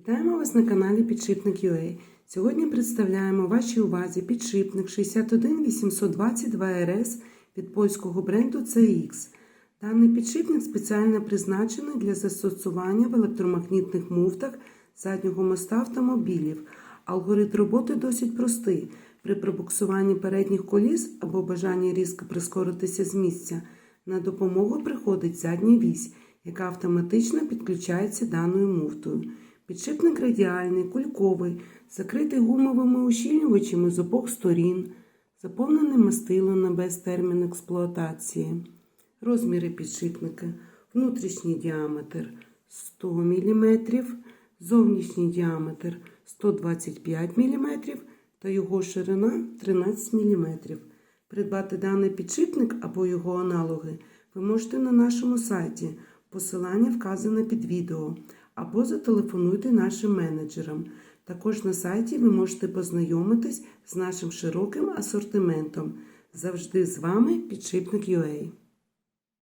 Вітаємо вас на каналі Підшипник UA. Сьогодні представляємо вашій увазі підшипник 61822 rs від польського бренду CX. Даний підшипник спеціально призначений для застосування в електромагнітних муфтах заднього моста автомобілів. Алгоритм роботи досить простий. При пробуксуванні передніх коліс або бажанні різко прискоритися з місця на допомогу приходить задня вісь, яка автоматично підключається даною муфтою. Підшипник радіальний, кульковий, закритий гумовими ущільнювачами з обох сторін, заповнений мастилом без термін експлуатації. Розміри підшипника. Внутрішній діаметр 100 мм, зовнішній діаметр 125 мм та його ширина 13 мм. Придбати даний підшипник або його аналоги ви можете на нашому сайті. Посилання вказане під відео або зателефонуйте нашим менеджерам. Також на сайті ви можете познайомитись з нашим широким асортиментом. Завжди з вами підшипник UA.